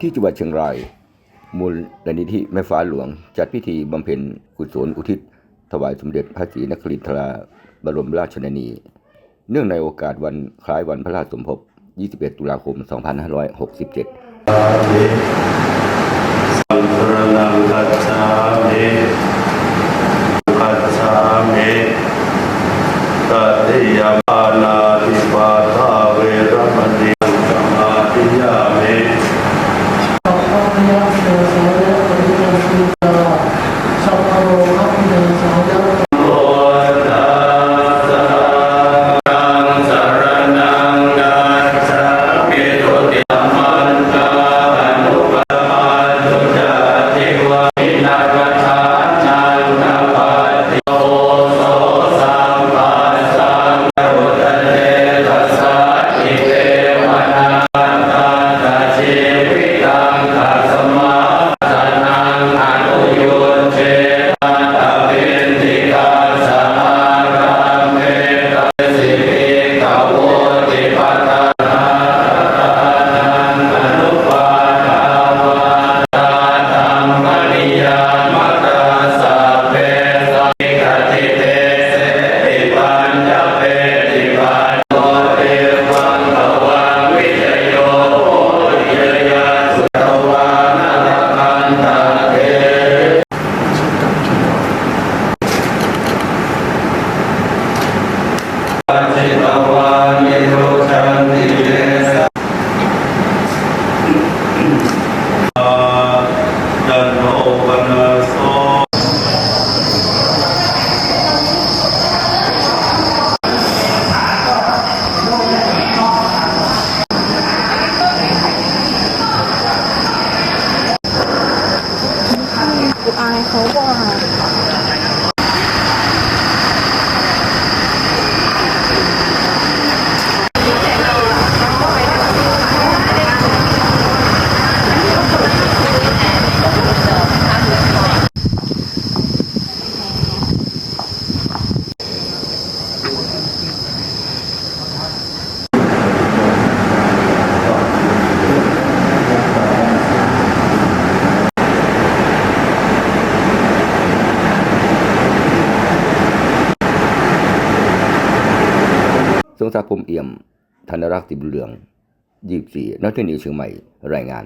ที่จังหวัดเชียงราย มูลนิธิแม่ฟ้าหลวง จัดพิธีบำเพ็ญกุศลอุทิศ ถวายสมเด็จพระศรีนครินทราบรมราชชนนี เนื่องในโอกาสวันคล้ายวันพระราชสมภพ 21 ตุลาคม 2567สังฆนังกัจฉามิกัจฉามิตติยป กูอ ทรงศักดิ์พรมเอี่ยม ธนรักษ์ติบุญเรือง24นักเทคนิคเชียงใหม่รายงาน